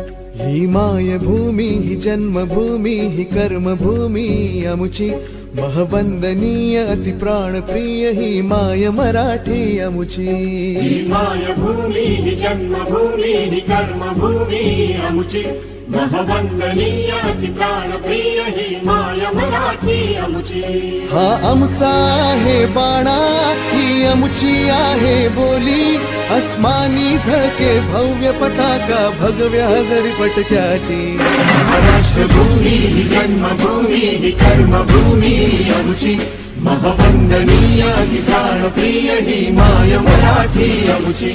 ही मायभूमी ही जन्मभूमी ही कर्मभूमी अमुची महवंदनीय अति प्राणप्रिय ही माय मराठी अमुची. ही मायभूमी ही जन्मभूमी ही कर्मभूमी अमुची। प्राणप्रिय ही माय मराठी अमुची। हा आमचा आहे बाणा ही अमुची आहे बोली। अस्मानी झके भव्य पताका भगव्या जरी पटक्याची। महाराष्ट्रभूमी ही जन्मभूमी ही कर्मभूमी अमुची। महवंदनीय अति प्राणप्रिय ही माय मराठी अमुची